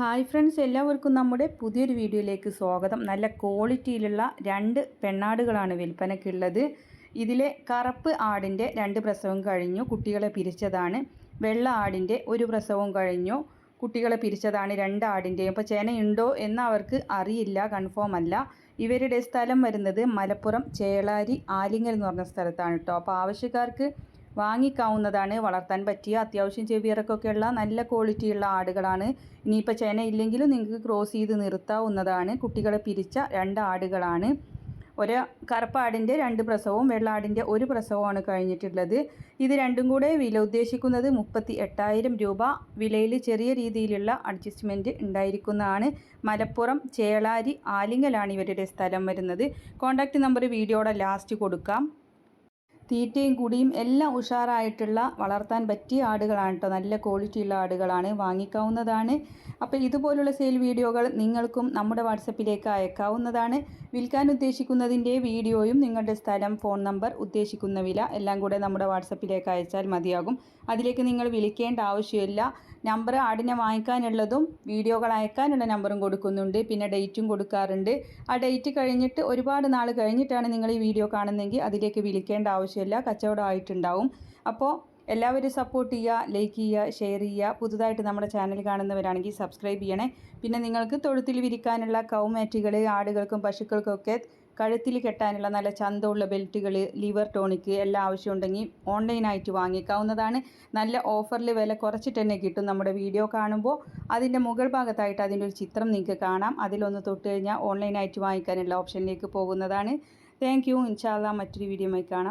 Hi friends എല്ലാവർക്കും നമ്മുടെ പുതിയൊരു വീഡിയോയിലേക്ക് സ്വാഗതം. നല്ല ക്വാളിറ്റിയിലുള്ള രണ്ട് പെണ്ണാടുകളാണ് വിൽപ്പനയ്ക്കുള്ളത് ഇതിലെ കറുപ്പ് ആടിന്റെ രണ്ട് പ്രസവം കഴിഞ്ഞു കുട്ടികളെ പിരിച്ചതാണ്. വെള്ള ആടിന്റെ ഒരു പ്രസവം കഴിഞ്ഞു കുട്ടികളെ പിരിച്ചതാണ് രണ്ട് ആടിന്റെയും. അപ്പോൾ ചേനയുണ്ടോ എന്ന് അവർക്ക് അറിയില്ല കൺഫേം അല്ല. ഇവരുടെ സ്ഥലം വരുന്നത് മലപ്പുറം ചേളാരി ആലിങ്ങൽ എന്ന് പറഞ്ഞ സ്ഥലത്താണ് കേട്ടോ. അപ്പോൾ ആവശ്യക്കാർക്ക് വാങ്ങിക്കാവുന്നതാണ്. വളർത്താൻ പറ്റിയ അത്യാവശ്യം ചെവിയിറക്കൊക്കെയുള്ള നല്ല ക്വാളിറ്റിയുള്ള ആടുകളാണ്. ഇനിയിപ്പോൾ ചേന ഇല്ലെങ്കിലും നിങ്ങൾക്ക് ക്രോസ് ചെയ്ത് നിർത്താവുന്നതാണ്. കുട്ടികളെ പിരിച്ച രണ്ട് ആടുകളാണ്. ഒരു കറുപ്പാടിന്റെ രണ്ട് പ്രസവവും വെള്ളാടിന്റെ ഒരു പ്രസവമാണ് കഴിഞ്ഞിട്ടുള്ളത്. ഇത് രണ്ടും കൂടെ വില ഉദ്ദേശിക്കുന്നത് മുപ്പത്തി എട്ടായിരം രൂപ. വിലയിൽ ചെറിയ രീതിയിലുള്ള അഡ്ജസ്റ്റ്മെന്റ് ഉണ്ടായിരിക്കുന്നതാണ്. മലപ്പുറം ചേളാരി ആലിങ്ങലാണ് ഇവരുടെ സ്ഥലം വരുന്നത്. കോൺടാക്റ്റ് നമ്പർ വീഡിയോയുടെ ലാസ്റ്റ് കൊടുക്കാം. തീറ്റയും കുടിയും എല്ലാം ഉഷാറായിട്ടുള്ള വളർത്താൻ പറ്റിയ ആടുകളാണ് കേട്ടോ നല്ല ക്വാളിറ്റിയുള്ള ആടുകളാണ്. വാങ്ങിക്കാവുന്നതാണ്. അപ്പോൾ ഇതുപോലുള്ള സെയിൽ വീഡിയോകൾ നിങ്ങൾക്കും നമ്മുടെ വാട്സപ്പിലേക്ക് അയക്കാവുന്നതാണ്. വിൽക്കാൻ ഉദ്ദേശിക്കുന്നതിന്റെ വീഡിയോയും നിങ്ങളുടെ സ്ഥലം ഫോൺ നമ്പർ ഉദ്ദേശിക്കുന്ന വില എല്ലാം കൂടെ നമ്മുടെ വാട്സപ്പിലേക്ക് അയച്ചാൽ മതിയാകും. അതിലേക്ക് നിങ്ങൾ വിളിക്കേണ്ട ആവശ്യമില്ല. നമ്പർ ആടിനെ വാങ്ങിക്കാനുള്ളതും വീഡിയോകൾ അയക്കാനുള്ള നമ്പറും കൊടുക്കുന്നുണ്ട്. പിന്നെ ഡേറ്റും കൊടുക്കാറുണ്ട്. ആ ഡേറ്റ് കഴിഞ്ഞിട്ട് ഒരുപാട് നാൾ കഴിഞ്ഞിട്ടാണ് നിങ്ങൾ ഈ വീഡിയോ കാണുന്നതെങ്കിൽ അതിലേക്ക് വിളിക്കേണ്ട ആവശ്യമില്ല. കച്ചവടമായിട്ടുണ്ടാവും. അപ്പോൾ എല്ലാവരും സപ്പോർട്ട് ചെയ്യുക ലൈക്ക് ചെയ്യുക ഷെയർ ചെയ്യുക. പുതുതായിട്ട് നമ്മുടെ ചാനൽ കാണുന്നവരാണെങ്കിൽ സബ്സ്ക്രൈബ് ചെയ്യണേ. പിന്നെ നിങ്ങൾക്ക് തൊഴുത്തിൽ വിരിക്കാനുള്ള കൗമാറ്റുകൾ ആടുകൾക്കും പശുക്കൾക്കൊക്കെ കഴുത്തിൽ കെട്ടാനുള്ള നല്ല ചന്തമുള്ള ബെൽറ്റുകൾ ലിവർ ടോണിക്ക് എല്ലാം ആവശ്യമുണ്ടെങ്കിൽ ഓൺലൈനായിട്ട് വാങ്ങിക്കാവുന്നതാണ്. നല്ല ഓഫറിൽ വില കുറച്ചിട്ട് തന്നെ കിട്ടും നമ്മുടെ വീഡിയോ കാണുമ്പോൾ. അതിന്റെ മുകൾ ഭാഗത്തായിട്ട് അതിന്റെ ഒരു ചിത്രം നിങ്ങൾക്ക് കാണാം. അതിലൊന്ന് തൊട്ട് കഴിഞ്ഞാൽ ഓൺലൈനായിട്ട് വാങ്ങിക്കാനുള്ള ഓപ്ഷനിലേക്ക് പോകുന്നതാണ്. താങ്ക് യു ഇൻഷാല്ല മറ്റൊരു വീഡിയോയുമായി കാണാം.